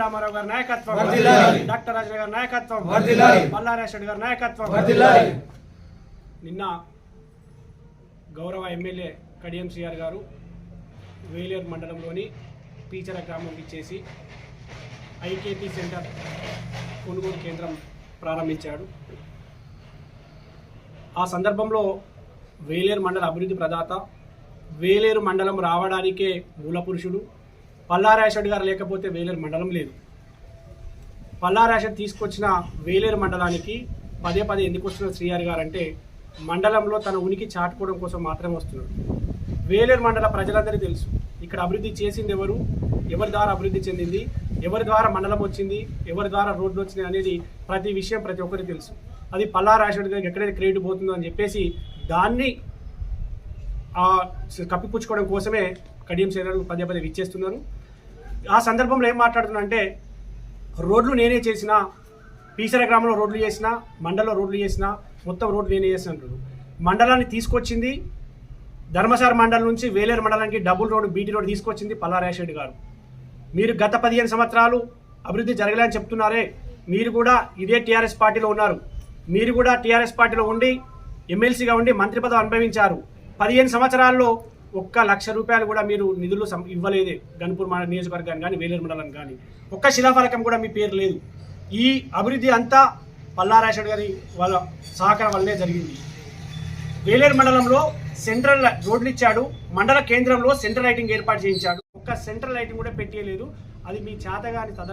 రామారావు గారి నాయకత్వం. డాక్టర్ రాజు గారి నాయకత్వం. మల్లారేశ్వరి గారి నాయకత్వం. నిన్న గౌరవ ఎమ్మెల్యే కడియం సిఆర్ గారు వేలేరు మండలంలోని పీచర గ్రామం ఇచ్చేసి ఐకేపీ సెంటర్ కొనుగోలు కేంద్రం ప్రారంభించాడు ఆ సందర్భంలో వేలేరు మండల అభివృద్ధి ప్రదాత వేలేరు మండలం రావడానికే మూలపురుషుడు పల్లారాశెడ్డి గారు లేకపోతే వేలేరు మండలం లేదు. పల్లారాశుడు తీసుకొచ్చిన వేలేరు మండలానికి పదే పదే ఎందుకు వస్తున్నారు శ్రీఆర్ గారు అంటే మండలంలో తన ఉనికి చాటుకోవడం కోసం మాత్రమే వస్తున్నాడు. వేలేరు మండల ప్రజలందరికీ తెలుసు. ఇక్కడ అభివృద్ధి చేసింది ఎవరు? ఎవరి ద్వారా అభివృద్ధి చెందింది? ఎవరి ద్వారా మండలం వచ్చింది? ఎవరి ద్వారా రోడ్లు వచ్చినాయి అనేది ప్రతి విషయం ప్రతి ఒక్కరికి తెలుసు. అది పల్లారాశుడి గారికి ఎక్కడైతే క్రెడిట్ పోతుందో అని చెప్పేసి దాన్ని కప్పిపుచ్చుకోవడం కోసమే కడియం శరీరాలు పదే పదే విచ్చేస్తున్నారు. ఆ సందర్భంలో ఏం మాట్లాడుతున్నా అంటే రోడ్లు నేనే చేసిన పీసర గ్రామంలో రోడ్లు చేసిన మండలంలో రోడ్లు చేసిన మొత్తం రోడ్లు నేనే చేసిన మండలాన్ని తీసుకొచ్చింది ధర్మసార మండలం నుంచి వేలేరు మండలానికి డబుల్ రోడ్ బీటీ రోడ్ తీసుకొచ్చింది పల్లారాశెడ్డి గారు. మీరు గత పదిహేను సంవత్సరాలు అభివృద్ధి జరగలేదని చెప్తున్నారే. మీరు కూడా ఇదే టీఆర్ఎస్ పార్టీలో ఉన్నారు. మీరు కూడా టీఆర్ఎస్ పార్టీలో ఉండి ఎమ్మెల్సీగా ఉండి మంత్రి పదవి అనుభవించారు. పదిహేను సంవత్సరాల్లో ఒక్క లక్ష రూపాయలు కూడా మీరు నిధులు సం- ఇవ్వలేదే గన్పూర్ మండల నియోజకవర్గాన్ని కానీ వేలేరు మండలం కానీ. ఒక్క శిలాఫలకం కూడా మీ పేరు లేదు. ఈ అభివృద్ధి అంతా పల్లారాశెడ్ గారి వాళ్ళ సహకారం వల్లనే జరిగింది. వేలేరు మండలంలో సెంట్రల్ రోడ్లు ఇచ్చాడు. మండల కేంద్రంలో సెంట్రల్ లైటింగ్ ఏర్పాటు చేయించాడు. ఒక్క సెంట్రల్ లైటింగ్ కూడా పెట్టేయలేదు. అది మీ చేతగాని తద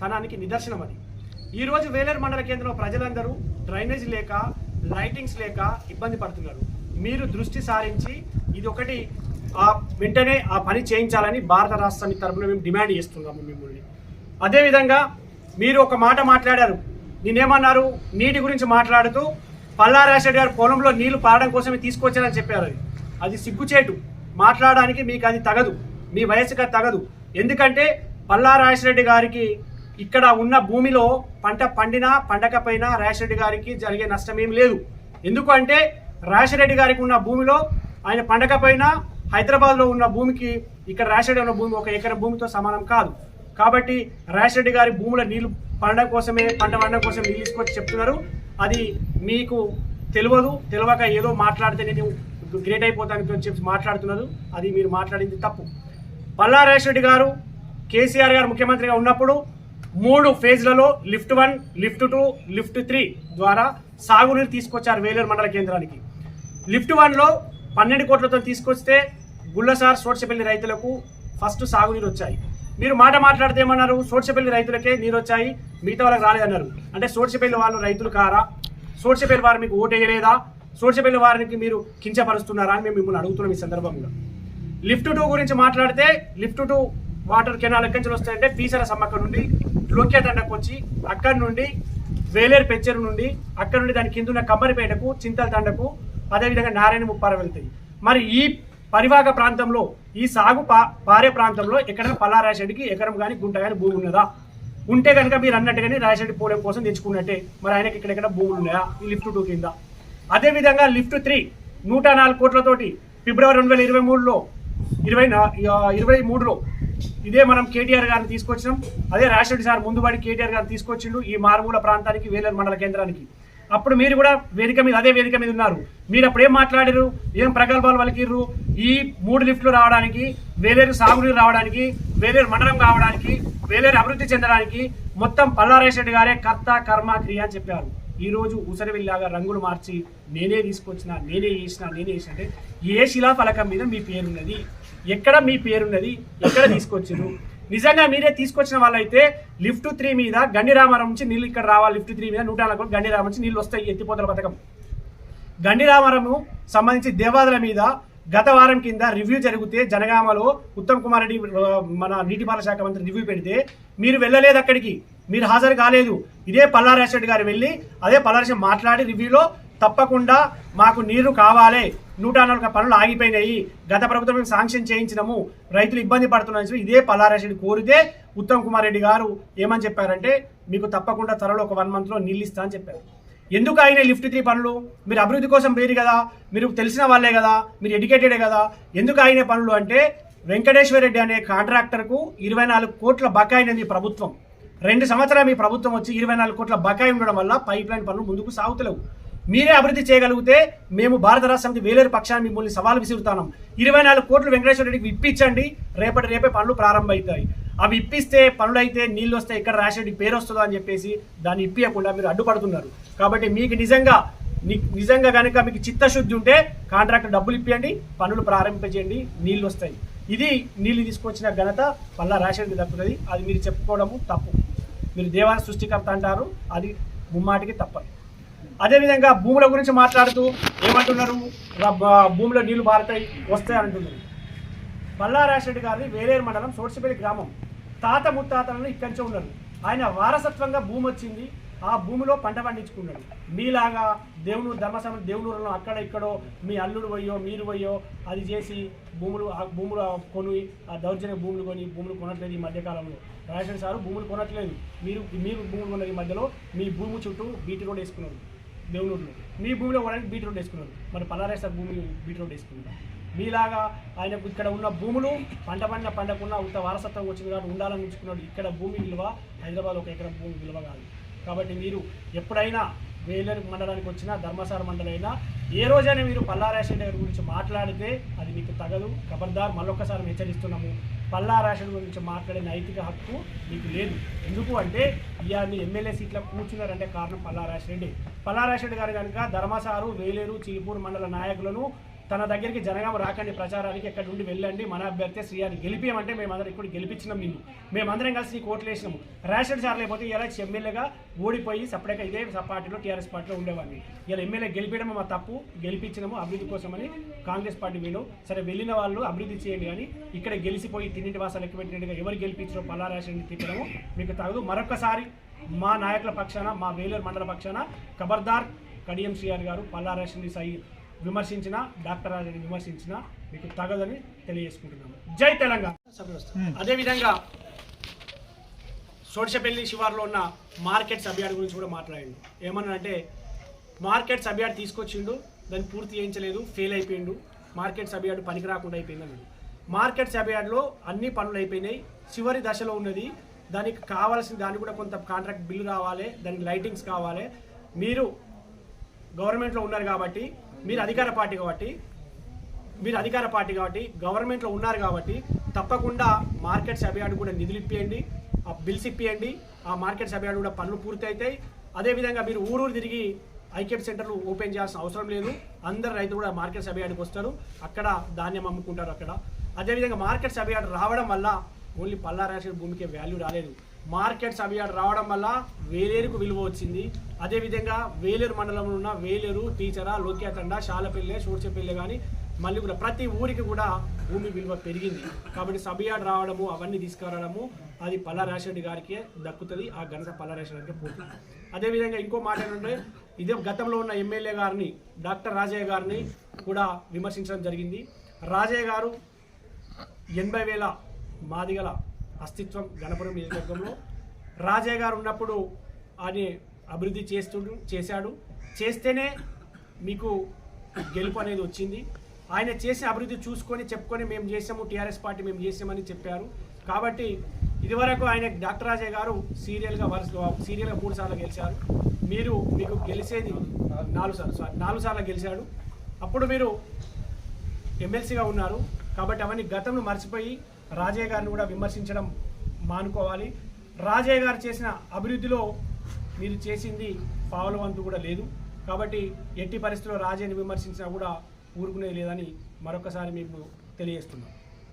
తనానికి నిదర్శనం అది. ఈరోజు వేలేరు మండల కేంద్రంలో ప్రజలందరూ డ్రైనేజ్ లేక లైటింగ్స్ లేక ఇబ్బంది పడుతున్నారు. మీరు దృష్టి సారించి ఇది ఒకటి ఆ వెంటనే ఆ పని చేయించాలని భారత రాష్ట్ర సమితి తరపున మేము డిమాండ్ చేస్తున్నాము మిమ్మల్ని. అదేవిధంగా మీరు ఒక మాట మాట్లాడారు. నేనేమన్నారు నీటి గురించి మాట్లాడుతూ పల్లారాశెడ్డి గారు పొలంలో నీళ్ళు పారడం కోసమే తీసుకొచ్చారని చెప్పారు అది. అది సిగ్గుచేటు. మాట్లాడడానికి మీకు అది తగదు. మీ వయసుకి అది తగదు. ఎందుకంటే పల్లారాశెడ్డి గారికి ఇక్కడ ఉన్న భూమిలో పంట పండినా పండకపోయినా రాశెడ్డి గారికి జరిగే నష్టం ఏం లేదు ఎందుకంటే రాశిరెడ్డి గారికి ఉన్న భూమిలో ఆయన పండగ పండకపోయినా హైదరాబాద్లో ఉన్న భూమికి ఇక్కడ రాశిరెడ్డి ఉన్న భూమి ఒక ఎకరం భూమితో సమానం కాదు. కాబట్టి రాశిరెడ్డి గారి భూముల నీళ్ళు పండగ కోసమే పంట పండగ కోసం నీళ్ళు తీసుకొచ్చి చెప్తున్నారు. అది మీకు తెలియదు తెలియక ఏదో మాట్లాడితే నేను గ్రేట్ అయిపోతాను చెప్పి మాట్లాడుతున్నారు. అది మీరు మాట్లాడింది తప్పు. పల్లా గారు కేసీఆర్ గారు ముఖ్యమంత్రిగా ఉన్నప్పుడు మూడు ఫేజ్లలో lift one lift two lift three ద్వారా సాగునీరు తీసుకొచ్చారు వేలూరు మండల కేంద్రానికి. లిఫ్ట్ వన్లో పన్నెండు కోట్లతో తీసుకొస్తే గుళ్ళసార్ సోడ్చపల్లి రైతులకు ఫస్ట్ సాగునీరు వచ్చాయి. మీరు మాట మాట్లాడితే ఏమన్నారు? సోడ్చపల్లి రైతులకే నీరు వచ్చాయి మిగతా వాళ్ళకి రాలేదన్నారు. అంటే సోడ్చపల్లి వాళ్ళు రైతులు కారా? సోడ్చపల్లి వారు మీకు ఓటేయలేదా సోడ్చపల్లి వారికి మీరు కించపరుస్తున్నారా అని మేము మిమ్మల్ని అడుగుతున్నాం ఈ సందర్భంలో. లిఫ్ట్ టూ గురించి మాట్లాడితే లిఫ్ట్ టూ వాటర్ కెనాల్ ఎక్కడి నుంచి వస్తాయంటే పీసర సమ్మక్క నుండి లోక్యా తండకు వచ్చి అక్కడి నుండి వేలేరు పెంచరు నుండి అక్కడ నుండి దాని కింద ఉన్న కమ్మరిపేటకు చింతల తండకు అదేవిధంగా నారాయణ ముప్పార వెళ్తాయి. మరి ఈ పరివాహక ప్రాంతంలో ఈ సాగు పా పారే ప్రాంతంలో ఎక్కడైనా పల్లారాశెడ్డికి ఎకరం కానీ గుంట కానీ భూమి ఉన్నదా? ఉంటే కనుక మీరు అన్నట్టుగానే రాయశెడ్డి పోలేం కోసం తెచ్చుకున్నట్టే. మరి ఆయనకి ఇక్కడెక్కడ భూములు ఉన్నాయా? ఈ లిఫ్ట్ టూ కింద. అదేవిధంగా లిఫ్ట్ త్రీ నూట నాలుగు కోట్లతోటి ఫిబ్రవరి రెండు వేల ఇరవై మూడులో ఇరవై ఇరవై మూడులో ఇదే మనం కేటీఆర్ గారిని తీసుకొచ్చినాం. అదే రాష్ట్రపతి సార్ ముందుబడి కేటీఆర్ గారిని తీసుకొచ్చిండు ఈ మారుమూల ప్రాంతానికి వేలేరు మండల కేంద్రానికి. అప్పుడు మీరు కూడా వేదిక మీద అదే వేదిక మీద ఉన్నారు. మీరు అప్పుడు ఏం మాట్లాడారు ఏం ప్రగల్భాలు పలికిర్రు? ఈ మూడు లిఫ్ట్లు రావడానికి వేలేరు సాగునీరు రావడానికి వేలేరు మండలం కావడానికి వేలేరు అభివృద్ధి చెందడానికి మొత్తం పల్లారేశెడ్డి గారే కర్త కర్మ క్రియ అని చెప్పారు. ఈ రోజు ఉసరవిల్లాగా రంగులు మార్చి నేనే తీసుకొచ్చిన నేనే చేసిన నేనే చేసిన అంటే ఏ శిలా ఫలకం మీద మీ పేరున్నది? ఎక్కడ మీ పేరున్నది? ఎక్కడ తీసుకొచ్చారు నిజంగా మీరే తీసుకొచ్చిన వాళ్ళైతే లిఫ్ట్ త్రీ మీద గండిరామారం నుంచి నీళ్ళు ఇక్కడ రావాలి లిఫ్ట్ త్రీ మీద నూట నాలుగు గండిరామం నుంచి నీళ్ళు వస్తాయి ఎత్తిపోతల పథకం గండిరామరము సంబంధించి దేవాదుల మీద గత వారం కింద రివ్యూ జరిగితే జనగామలో ఉత్తమ్ కుమార్ రెడ్డి మన నీటిపారుదల శాఖ మంత్రి రివ్యూ పెడితే మీరు వెళ్ళలేదు అక్కడికి మీరు హాజరు కాలేదు. ఇదే పల్లారేశ్వరి గారు వెళ్ళి అదే పల్లారాజ్ మాట్లాడి రివ్యూలో తప్పకుండా మాకు నీరు కావాలి. నూట నాలుగు పనులు ఆగిపోయినాయి. గత ప్రభుత్వం మేము శాంక్షన్ చేయించినాము. రైతులు ఇబ్బంది పడుతున్నాయి. ఇదే పల్లారెడ్డి కోరితే ఉత్తమ్ కుమార్ రెడ్డి గారు ఏమని చెప్పారంటే మీకు తప్పకుండా త్వరలో ఒక వన్ మంత్లో నీళ్ళు ఇస్తా అని చెప్పారు. ఎందుకు ఆయన లిఫ్ట్ త్రీ పనులు? మీరు అభివృద్ధి కోసం వేరు కదా. మీరు తెలిసిన వాళ్ళే కదా. మీరు ఎడ్యుకేటెడే కదా. ఎందుకు ఆయన పనులు అంటే వెంకటేశ్వర రెడ్డి అనే కాంట్రాక్టర్కు ఇరవై నాలుగు కోట్ల బకాయినది ప్రభుత్వం. రెండు సంవత్సరాలు మీ ప్రభుత్వం వచ్చి ఇరవై నాలుగు కోట్ల బకాయి ఉండడం వల్ల పైప్ లైన్ పనులు ముందుకు సాగుతలేవు. మీరే అభివృద్ధి చేయగలిగితే మేము భారత రాష్ట్ర సమితి వేలేరు పక్షాన్ని మిమ్మల్ని సవాలు విసురుతాం ఇరవై నాలుగు కోట్లు వెంకటేశ్వర రెడ్డికి ఇప్పించండి. రేపటి రేపే పనులు ప్రారంభమవుతాయి. అవి ఇప్పిస్తే పనులు అయితే నీళ్ళు వస్తే ఇక్కడ రాసేటి పేరు వస్తుందో అని చెప్పేసి దాన్ని ఇప్పియకుండా మీరు అడ్డుపడుతున్నారు. కాబట్టి మీకు నిజంగా నిజంగా కనుక మీకు చిత్తశుద్ధి ఉంటే కాంట్రాక్ట్ డబ్బులు ఇప్పియండి పనులు ప్రారంభించండి నీళ్ళు వస్తాయి. ఇది నీళ్ళు తీసుకొచ్చిన ఘనత పల్లా రాసేది దక్కుతుంది అది మీరు చెప్పుకోవడము తప్పు. మీరు దేవాన్ని సృష్టికర్త అంటారు అది ముమ్మాటికి తప్పదు. అదేవిధంగా భూముల గురించి మాట్లాడుతూ ఏమంటున్నారు? భూమిలో నీళ్ళు పారుతాయి వస్తాయి అంటున్నారు. పల్లా రాజశేఖర్ వేలేరు మండలం సోడ్సిపల్లి గ్రామం. తాత ముత్తాతలను ఇక్కడి ఉన్నారు. ఆయన వారసత్వంగా భూమి వచ్చింది. ఆ భూమిలో పంట పండించుకున్నాడు. మీలాగా దేవుడు ధర్మసమ దేవుడులను అక్కడ ఇక్కడో మీ అల్లుడు పోయో మీరు పోయో అది చేసి భూములు ఆ భూములు కొని ఆ దౌర్జన్య భూములు కొని భూములు కొనట్లేదు ఈ మధ్యకాలంలో. రాజశేఖర్ సారు భూములు కొనట్లేదు. మీరు మీరు భూములు కొన్న ఈ మధ్యలో. మీ భూమి చుట్టూ బీటీ రోడ్ వేసుకున్నారు. దేవునూరులో మీ భూమిలో కొనడానికి బీటీ రోడ్ వేసుకున్నారు. మరి పలారేస భూమి బీటీ రోడ్ వేసుకున్నారు మీలాగా ఆయనకు ఇక్కడ ఉన్న భూములు పంట పండిన పంటకున్న ఉత్త వారసత్వం వచ్చింది కాబట్టి ఉండాలని ఉంచుకున్నాడు. ఇక్కడ భూమి విలువ హైదరాబాద్ ఒక ఎకరం భూమి విలువ కాదు. కాబట్టి మీరు ఎప్పుడైనా వేలేరు మండలానికి వచ్చినా ధర్మసార మండలైనా ఏ రోజైనా మీరు పల్లారాశెడ్డి గారి గురించి మాట్లాడితే అది మీకు తగదు. ఖబర్దార్ మళ్ళొక్కసారి హెచ్చరిస్తున్నాము. పల్లారాశెడ్డి గురించి మాట్లాడే నైతిక హక్కు మీకు లేదు. ఎందుకు అంటే ఇవన్నీ మీ ఎమ్మెల్యే సీట్లో కూర్చున్నారంటే కారణం పల్లారాశెడ్డి పల్లారాశెడ్డి గారు కనుక ధర్మసారు వేలేరు చిలుపూరు మండల నాయకులను తన దగ్గరికి జనగామ రాకండి ప్రచారానికి ఎక్కడ నుండి వెళ్ళండి మన అభ్యర్థి శ్రీయాన్ని గెలిపియమంటే మేమందరం ఇప్పుడు గెలిపించినాం నిన్ను. మేమందరం కలిసి నీకు ఓట్లు వేసినాము. రేషన్ సార్ లేకపోతే ఇలా ఎమ్మెల్యేగా ఓడిపోయి సపరేట్గా ఇదే పార్టీలో టీఆర్ఎస్ పార్టీలో ఉండేవాడిని. ఇలా ఎమ్మెల్యే గెలిపించడం మా తప్పు గెలిపించినాము అభివృద్ధి కోసమని కాంగ్రెస్ పార్టీ వీళ్ళు. సరే వెళ్ళిన వాళ్ళు అభివృద్ధి చేయండి కానీ ఇక్కడ గెలిచిపోయి తిన్నింటి వాసాలు ఎక్కువ పెట్టినట్టుగా ఎవరు గెలిపించడం పల్లా రేషన్ తిప్పడము మీకు తగదు. మరొకసారి మా నాయకుల పక్షాన మా వేలూరు మండల పక్షాన ఖబర్దార్ కడియం శ్రీఆర్ గారు పల్లా రేషన్ సై విమర్శించిన డాక్టర్ రాజని విమర్శించిన మీకు తగదని తెలియజేసుకుంటున్నాము. జై తెలంగాణ. అదేవిధంగా సోడిసపల్లి శివార్లో ఉన్న మార్కెట్ సభ్యాడు గురించి కూడా మాట్లాడండి. ఏమన్నానంటే మార్కెట్ సభ్యాడు తీసుకొచ్చిండు దాన్ని పూర్తి చేయించలేదు ఫెయిల్ అయిపోయిండు. మార్కెట్ సభ్యాడు పనికి రాకుండా అయిపోయింది అన్నాడు. మార్కెట్ సభ్యాడులో అన్ని పనులు అయిపోయినాయి. చివరి దశలో ఉన్నది దానికి కావాల్సిన దానికి కూడా కొంత కాంట్రాక్ట్ బిల్లు కావాలి దానికి లైటింగ్స్ కావాలి. మీరు గవర్నమెంట్లో ఉన్నారు కాబట్టి మీరు అధికార పార్టీ కాబట్టి మీరు అధికార పార్టీ కాబట్టి గవర్నమెంట్లో ఉన్నారు కాబట్టి తప్పకుండా మార్కెట్ సభ్యాడు కూడా నిధులు ఇప్పియండి ఆ బిల్స్ ఇప్పియండి ఆ మార్కెట్ సభ్యాడు కూడా పనులు పూర్తి అవుతాయి అదేవిధంగా మీరు ఊరూరు తిరిగి ఐకేప్ సెంటర్లు ఓపెన్ చేయాల్సిన అవసరం లేదు. అందరు రైతులు కూడా మార్కెట్ సభ్యాడికి వస్తారు. అక్కడ ధాన్యం అమ్ముకుంటారు అక్కడ. అదేవిధంగా మార్కెట్ సభ్యాడు రావడం వల్ల ఓన్లీ పల్లా రాసిన భూమికి వాల్యూ రాలేదు. మార్కెట్ అవి రావడం వల్ల వేలేరుకు విలువ వచ్చింది. అదేవిధంగా వేలేరు మండలంలో ఉన్న వేలేరు టీచరా లోక్యాతండ శాలపల్లె సూర్చపల్లె కానీ మళ్ళీ కూడా ప్రతి ఊరికి కూడా భూమి విలువ పెరిగింది. కాబట్టి సబియాడ్ రావడము అవన్నీ తీసుకురావడము అది పల్లా గారికి దక్కుతుంది ఆ ఘనత పల్లా గారికి పోతుంది. అదేవిధంగా ఇంకో మాట ఏంటంటే ఇదే గతంలో ఉన్న ఎమ్మెల్యే గారిని డాక్టర్ రాజయ్య గారిని కూడా విమర్శించడం జరిగింది. రాజయ్య గారు ఎనభై వేల మాదిగల అస్తిత్వం గణపురం నియోజకవర్గంలో. రాజయ్య గారు ఉన్నప్పుడు ఆయన అభివృద్ధి చేస్తుండు చేశాడు. చేస్తేనే మీకు గెలుపు అనేది వచ్చింది. ఆయన చేసే అభివృద్ధి చూసుకొని చెప్పుకొని మేము చేసాము టీఆర్ఎస్ పార్టీ మేము చేసామని చెప్పారు. కాబట్టి ఇదివరకు ఆయన డాక్టర్ రాజయ్య గారు సీరియల్గా వరుస సీరియల్గా మూడు సార్లు గెలిచారు. మీరు మీకు గెలిచేది నాలుగు సార్లు సారీ నాలుగు సార్లు గెలిచాడు. అప్పుడు మీరు ఎమ్మెల్సీగా ఉన్నారు. కాబట్టి అవన్నీ గతంలో మర్చిపోయి రాజయ్య గారిని కూడా విమర్శించడం మానుకోవాలి. రాజయ్య గారు చేసిన అభివృద్ధిలో మీరు చేసింది పావులవంతు కూడా లేదు. కాబట్టి ఎట్టి పరిస్థితుల్లో రాజయ్యని విమర్శించినా కూడా ఊరుకునేది లేదని మరొకసారి మీకు తెలియజేస్తున్నాం.